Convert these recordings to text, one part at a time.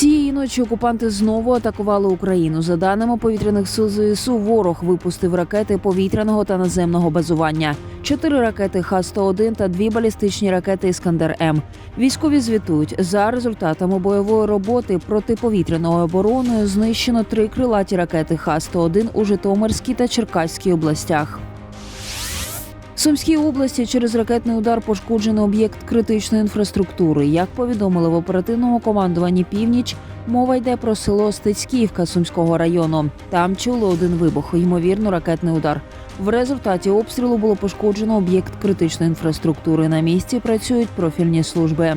Цієї ночі окупанти знову атакували Україну. За даними повітряних сил ЗСУ, ворог випустив ракети повітряного та наземного базування, чотири ракети Х-101 та дві балістичні ракети Іскандер М. Військові звітують за результатами бойової роботи протиповітряною обороною знищено три крилаті ракети Х-101 у Житомирській та Черкаській областях. Сумській області через ракетний удар пошкоджено об'єкт критичної інфраструктури. Як повідомили в оперативному командуванні Північ, мова йде про село Стецьківка Сумського району. Там чули один вибух, ймовірно, ракетний удар. В результаті обстрілу було пошкоджено об'єкт критичної інфраструктури. На місці працюють профільні служби.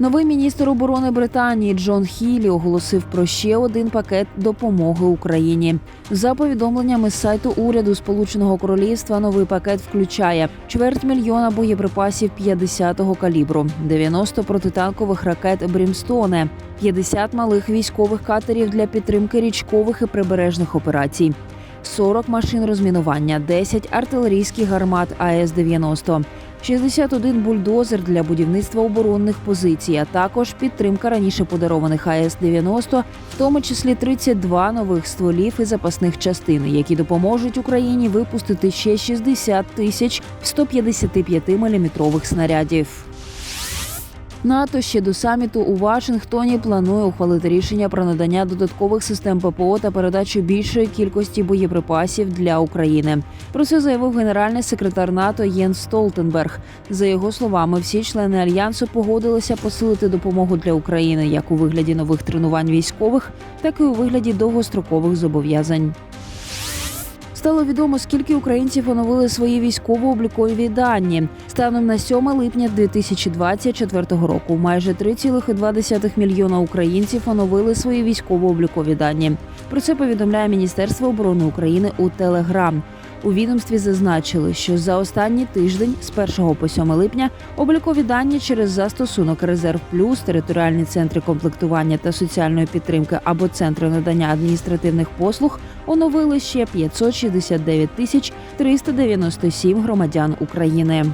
Новий міністр оборони Британії Джон Хілі оголосив про ще один пакет допомоги Україні. За повідомленнями з сайту уряду Сполученого Королівства, новий пакет включає чверть мільйона боєприпасів 50-го калібру, 90 протитанкових ракет Брімстоне, 50 малих військових катерів для підтримки річкових і прибережних операцій. 40 машин розмінування, 10 артилерійських гармат АС-90, 61 бульдозер для будівництва оборонних позицій, а також підтримка раніше подарованих АЕС-90, в тому числі 32 нових стволів і запасних частин, які допоможуть Україні випустити ще 60 тисяч 155-мм снарядів. НАТО ще до саміту у Вашингтоні планує ухвалити рішення про надання додаткових систем ППО та передачу більшої кількості боєприпасів для України. Про це заявив генеральний секретар НАТО Єнс Столтенберг. За його словами, всі члени альянсу погодилися посилити допомогу для України як у вигляді нових тренувань військових, так і у вигляді довгострокових зобов'язань. Стало відомо, скільки українців оновили свої військово-облікові дані. Станом на 7 липня 2024 року майже 3,2 мільйона українців оновили свої військово-облікові дані. Про це повідомляє Міністерство оборони України у Телеграм. У відомстві зазначили, що за останній тиждень з 1 по 7 липня облікові дані через застосунок Резерв Плюс, територіальні центри комплектування та соціальної підтримки або центри надання адміністративних послуг оновили ще 569 тисяч 397 громадян України.